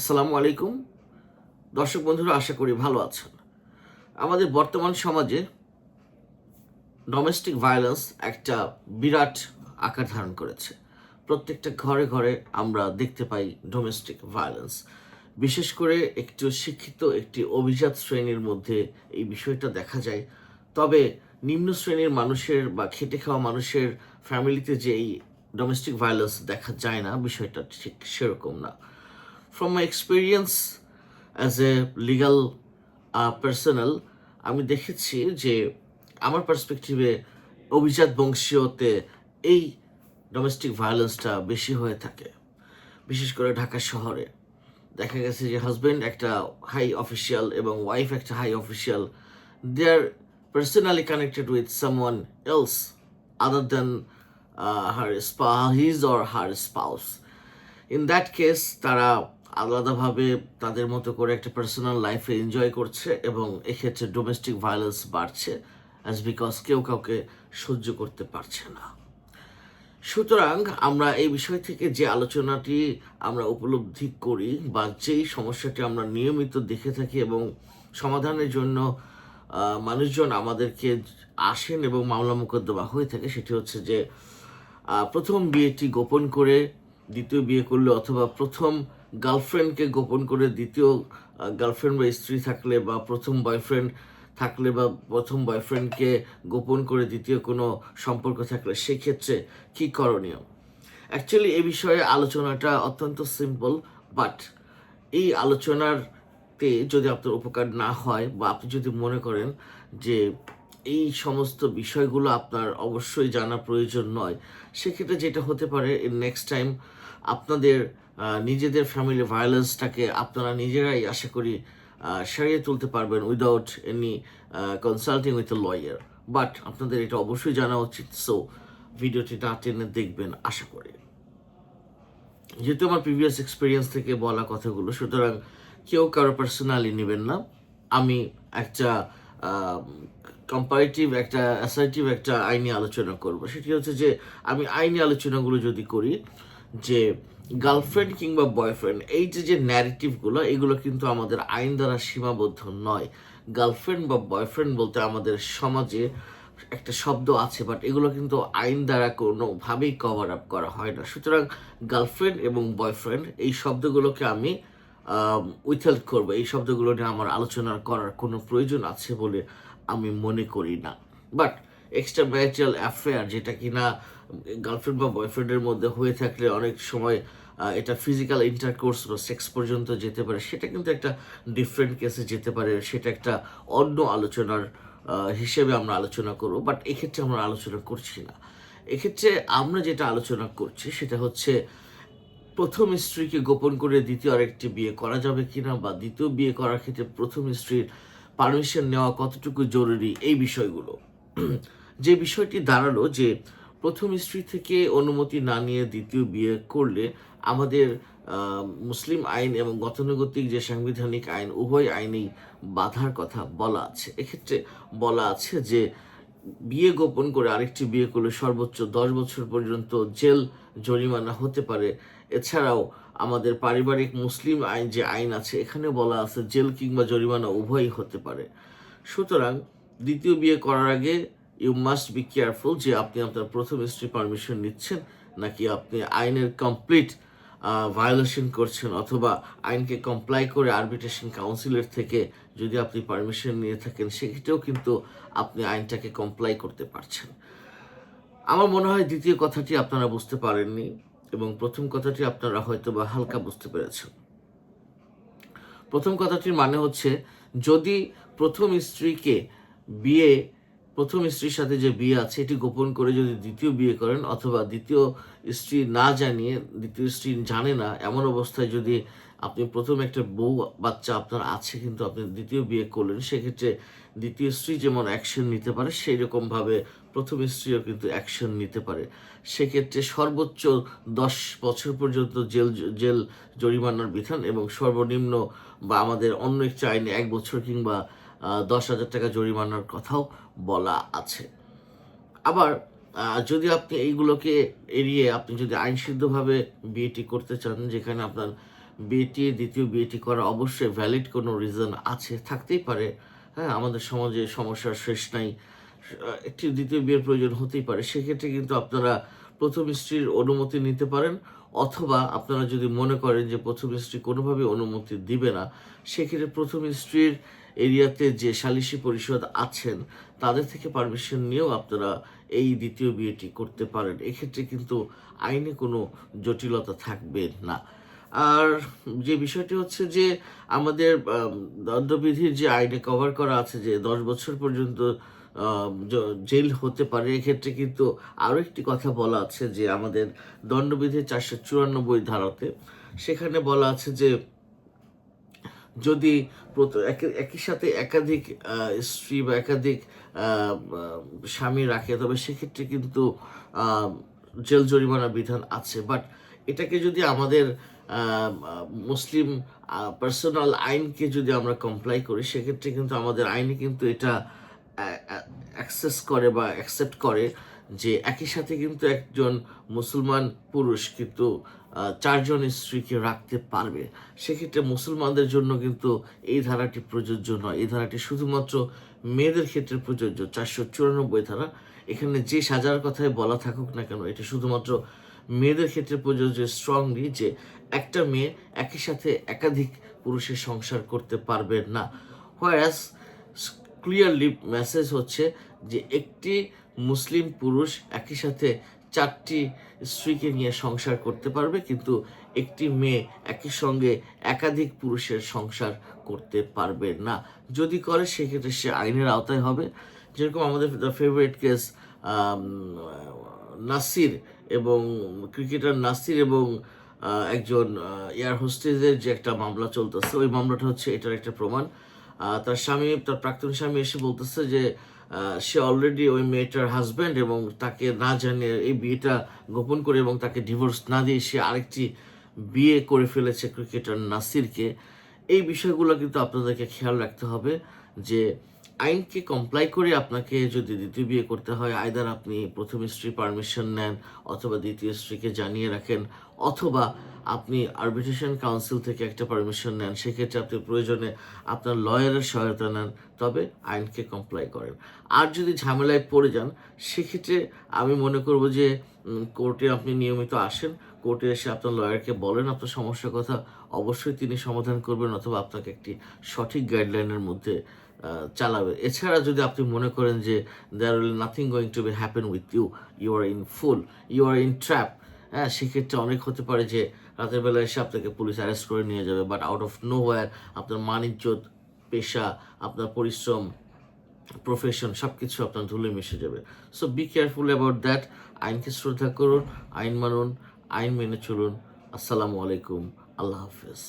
আসসালামু আলাইকুম। দর্শক বন্ধুরা, আশা করি ভালো আছেন। আমাদের বর্তমান সমাজে ডোমেস্টিক ভায়োলেন্স একটা বিরাট আকার ধারণ করেছে। প্রত্যেকটা ঘরে ঘরে আমরা দেখতে পাই ডোমেস্টিক ভায়োলেন্স বিশেষ করে একটু শিক্ষিত, একটি অভিজাত শ্রেণির মধ্যে এই বিষয়টা দেখা যায়। তবে নিম্ন শ্রেণির মানুষের বা খেটে খাওয়া মানুষের ফ্যামিলিতে যে এই ডোমেস্টিক ভায়োলেন্স দেখা যায় না, বিষয়টা ঠিক সেরকম না। From my experience as a legal uh, personnel আমি দেখেছি যে আমার পার্সপেক্টিভে অভিজাত বংশীয়তে এই ডোমেস্টিক ভায়োলেন্সটা বেশি হয়ে থাকে বিশেষ করে ঢাকা শহরে। দেখা গেছে যে হাজবেন্ড একটা হাই অফিসিয়াল এবং ওয়াইফ একটা high official they are personally connected with someone else other than her spa his or her spouse in that case তারা আলাদাভাবে তাদের মতো করে একটা পার্সোনাল লাইফে এনজয় করছে এবং এক্ষেত্রে ডোমেস্টিক ভায়োলেন্স বাড়ছে অ্যাজ বিকজ কেউ কাউকে সহ্য করতে পারছে না। সুতরাং আমরা এই বিষয় থেকে যে আলোচনাটি আমরা উপলব্ধি করি বা যেই সমস্যাটি আমরা নিয়মিত দেখে থাকি এবং সমাধানের জন্য মানুষজন আমাদেরকে আসেন এবং মামলা মোকদ্দমা হয়ে থাকে সেটি হচ্ছে যে প্রথম বিয়েটি গোপন করে দ্বিতীয় বিয়ে করলে অথবা প্রথম গার্লফ্রেন্ডকে গোপন করে দ্বিতীয় গার্লফ্রেন্ড বা স্ত্রী থাকলে বা প্রথম বয়ফ্রেন্ড থাকলে বা প্রথম বয়ফ্রেন্ডকে গোপন করে দ্বিতীয় কোনো সম্পর্ক থাকলে সেক্ষেত্রে কী করণীয়? অ্যাকচুয়ালি এ বিষয়ে আলোচনাটা অত্যন্ত সিম্পল বাট এই আলোচনারতে যদি আপনার উপকার না হয় বা আপনি যদি মনে করেন যে এই সমস্ত বিষয়গুলো আপনার অবশ্যই জানা প্রয়োজন নয়, সেক্ষেত্রে যেটা হতে পারে নেক্সট টাইম আপনাদের নিজেদের ফ্যামিলি ভায়োলেন্সটাকে আপনারা নিজেরাই আশা করি সারিয়ে তুলতে পারবেন without any consulting with a lawyer but আপনাদের এটা অবশ্যই জানা উচিত সো ভিডিওটি না টেনে দেখবেন, আশা করি। যেহেতু আমার প্রিভিয়াস এক্সপিরিয়েন্স থেকে বলা কথাগুলো, সুতরাং কেউ কারও পার্সোনালি নেবেন না। আমি একটা কম্পারেটিভ একটা অ্যাসার্টিভ একটা আইনি আলোচনা করব। সেটি হচ্ছে যে, আমি আইনি আলোচনাগুলো যদি করি, যে গার্লফ্রেন্ড কিংবা বয়ফ্রেন্ড, এই যে যে ন্যারেটিভগুলো এগুলো কিন্তু আমাদের আইন দ্বারা সীমাবদ্ধ নয়। গার্লফ্রেন্ড বা বয়ফ্রেন্ড বলতে আমাদের সমাজে একটা শব্দ আছে বাট এগুলো কিন্তু আইন দ্বারা কোনোভাবেই কভার আপ করা হয় না। সুতরাং গার্লফ্রেন্ড এবং বয়ফ্রেন্ড, এই শব্দগুলোকে আমি উইথহেল্ড করব। এই শব্দগুলো নিয়ে আমার আলোচনা করার কোনো প্রয়োজন আছে বলে আমি মনে করি না। বাট এক্সট্রা ম্যারিটাল অ্যাফেয়ার যেটা কিনা গার্লফ্রেন্ড বা বয়ফ্রেন্ডের মধ্যে হয়ে থাকলে অনেক সময় এটা ফিজিক্যাল ইন্টারকোর্স বা সেক্স পর্যন্ত যেতে পারে। সেটা কিন্তু একটা ডিফারেন্ট কেসে যেতে পারে। সেটা একটা অন্য আলোচনার হিসেবে আমরা আলোচনা করব বাট এক্ষেত্রে আমরা আলোচনা করছি না। এক্ষেত্রে আমরা যেটা আলোচনা করছি সেটা হচ্ছে, প্রথম স্ত্রীকে গোপন করে দ্বিতীয় আরেকটি বিয়ে করা যাবে কিনা বা দ্বিতীয় বিয়ে করার ক্ষেত্রে প্রথম স্ত্রীর পারমিশন নেওয়া কতটুকু জরুরি, এই বিষয়গুলো। যে বিষয়টি দাঁড়াল যে প্রথম স্ত্রী থেকে অনুমতি না নিয়ে দ্বিতীয় বিয়ে করলে আমাদের মুসলিম আইন এবং গতানুগতিক যে সাংবিধানিক আইন, উভয় আইনেই বাধার কথা বলা আছে। এক্ষেত্রে বলা আছে যে বিয়ে গোপন করে আরেকটি বিয়ে করলে সর্বোচ্চ দশ বছর পর্যন্ত জেল জরিমানা হতে পারে। এছাড়াও আমাদের পারিবারিক মুসলিম আইন যে আইন আছে এখানে বলা আছে জেল কিংবা জরিমানা উভয়ই হতে পারে। সুতরাং দ্বিতীয় বিয়ে করার আগে ইউ মাস্ট বি কেয়ারফুল যে আপনি আপনার প্রথম স্ত্রী পারমিশন নিচ্ছেন নাকি আপনি আইনের কমপ্লিট ভায়োলেশন করছেন অথবা আইনকে কমপ্লাই করে আরবিট্রেশন কাউন্সিলের থেকে যদি আপনি পারমিশন নিয়ে থাকেন, সেক্ষেত্রেও কিন্তু আপনি আইনটাকে কমপ্লাই করতে পারছেন। আমার মনে হয় দ্বিতীয় কথাটি আপনারা বুঝতে পারেননি এবং প্রথম কথাটি আপনারা হয়তো বা হালকা বুঝতে পেরেছেন। প্রথম কথাটির মানে হচ্ছে, যদি প্রথম স্ত্রীকে বিয়ে প্রথম স্ত্রীর সাথে যে বিয়ে আছে, এটি গোপন করে যদি দ্বিতীয় বিয়ে করেন অথবা দ্বিতীয় স্ত্রী না জানিয়ে, দ্বিতীয় স্ত্রী জানে না, এমন অবস্থায় যদি আপনি প্রথম একটা বউ বাচ্চা আপনার আছে কিন্তু আপনি দ্বিতীয় বিয়ে করলেন, সেক্ষেত্রে দ্বিতীয় স্ত্রী যেমন অ্যাকশন নিতে পারে সেই রকমভাবে প্রথম স্ত্রীও কিন্তু অ্যাকশন নিতে পারে। সেক্ষেত্রে সর্বোচ্চ দশ বছর পর্যন্ত জেল জেল জরিমানার বিধান এবং সর্বনিম্ন বা আমাদের অন্য একটি আইনে এক বছর কিংবা দশ হাজার টাকা জরিমানার কথাও বলা আছে। আবার যদি আপনি এইগুলোকে এড়িয়ে আপনি যদি আইনসিদ্ধভাবে বিয়েটি করতে চান, যেখানে আপনার বিয়েটি, দ্বিতীয় বিয়েটি করা অবশ্যই ভ্যালিড কোনো রিজন আছে, থাকতেই পারে। হ্যাঁ আমাদের সমাজে সমস্যার শেষ নাই। একটি দ্বিতীয় বিয়ের প্রয়োজন হতেই পারে। সেক্ষেত্রে কিন্তু আপনারা প্রথম স্ত্রীর অনুমতি নিতে পারেন, অথবা আপনারা যদি মনে করেন যে প্রথম স্ত্রী কোনোভাবে অনুমতি দিবে না, সেক্ষেত্রে প্রথম স্ত্রীর এরিয়াতে যে সালিসি পরিষদ আছেন, তাদের থেকে পারমিশন নিয়েও আপনারা এই দ্বিতীয় বিয়েটি করতে পারেন। এক্ষেত্রে কিন্তু আইনে কোনো জটিলতা থাকবে না। আর যে বিষয়টি হচ্ছে যে আমাদের দণ্ডবিধির যে আইনে কভার করা আছে যে দশ বছর পর্যন্ত জেল হতে পারে, এক্ষেত্রে কিন্তু আরও একটি কথা বলা আছে যে আমাদের দণ্ডবিধির চারশো চুরানব্বই ধারাতে, সেখানে বলা আছে যে যদি একই সাথে একাধিক স্ত্রী বা একাধিক স্বামী রাখে, তবে সেক্ষেত্রে কিন্তু জেল জরিমানা বিধান আছে। বাট এটাকে যদি আমাদের মুসলিম পার্সোনাল আইনকে যদি আমরা কমপ্লাই করি, সেক্ষেত্রে কিন্তু আমাদের আইনে কিন্তু এটা অ্যাক্সেস করে বা অ্যাকসেপ্ট করে যে একই সাথে কিন্তু একজন মুসলমান পুরুষ কিন্তু চারজন স্ত্রীকে রাখতে পারবে। সেক্ষেত্রে মুসলমানদের জন্য কিন্তু এই ধারাটি প্রযোজ্য নয়। এই ধারাটি শুধুমাত্র মেয়েদের ক্ষেত্রে প্রযোজ্য। চারশো চুরানব্বই ধারা। এখানে যে সাজার কথাই বলা থাকুক না কেন, এটি শুধুমাত্র মেয়েদের ক্ষেত্রে প্রযোজ্য স্ট্রংলি যে একটা মেয়ে একই সাথে একাধিক পুরুষের সংসার করতে পারবে না। হোয়ারাস ক্লিয়ারলি মেসেজ হচ্ছে যে একটি মুসলিম পুরুষ একই সাথে চারটি স্ত্রীকে নিয়ে সংসার করতে পারবে, কিন্তু একটি মেয়ে একই সঙ্গে একাধিক পুরুষের সংসার করতে পারবে না। যদি করে, সেক্ষেত্রে সে আইনের আওতায় হবে। যেরকম আমাদের ফেভারিট কেস নাসির এবং ক্রিকেটার নাসির এবং একজন এয়ার হোস্টেজের যে একটা মামলা চলতেছে, ওই মামলাটা হচ্ছে এটার একটা প্রমাণ। তার স্বামী, তার প্রাক্তন স্বামী এসে বলতেছে যে সে অলরেডি ওই মেয়েটার হাজব্যান্ড এবং তাকে না জানিয়ে এই বিয়েটা গোপন করে এবং তাকে ডিভোর্স না দিয়ে সে আরেকটি বিয়ে করে ফেলেছে ক্রিকেটার নাসিরকে। এই বিষয়গুলো কিন্তু আপনাদেরকে খেয়াল রাখতে হবে যে, আইনকে কমপ্লাই করে আপনাকে যদি দ্বিতীয় বিয়ে করতে হয় আয়দার আপনি প্রথম স্ত্রী পারমিশন নেন অথবা দ্বিতীয় স্ত্রীকে জানিয়ে রাখেন অথবা আপনি আরবিট্রেশন কাউন্সিল থেকে একটা পারমিশন নেন, সেক্ষেত্রে আপনি প্রয়োজনে আপনার লয়ারের সহায়তা নেন, তবে আইনকে কমপ্লাই করেন। আর যদি ঝামেলায় পড়ে যান, সেক্ষেত্রে আমি মনে করব যে কোর্টে আপনি নিয়মিত আসেন কোর্টে এসে আপনার লয়ারকে বলেন আপনার সমস্যার কথা, অবশ্যই তিনি সমাধান করবেন অথবা আপনাকে একটি সঠিক গাইডলাইনের মধ্যে চালাবে। এছাড়া যদি আপনি মনে করেন যে there will nothing going to be happen with you you are in fool you are in trap হ্যাঁ সেক্ষেত্রে অনেক হতে পারে যে রাতের বেলা এসে আপনাকে পুলিশ অ্যারেস্ট করে নিয়ে যাবে but out of nowhere আপনার মানিজ্যত পেশা, আপনার পরিশ্রম প্রফেশন সব কিছু আপনার ধুলে মিশে যাবে। So be careful about that আইনকে শ্রদ্ধা করুন, আইন মানুন, আইন মেনে চলুন। আসসালামু আলাইকুম। আল্লাহ হাফেজ।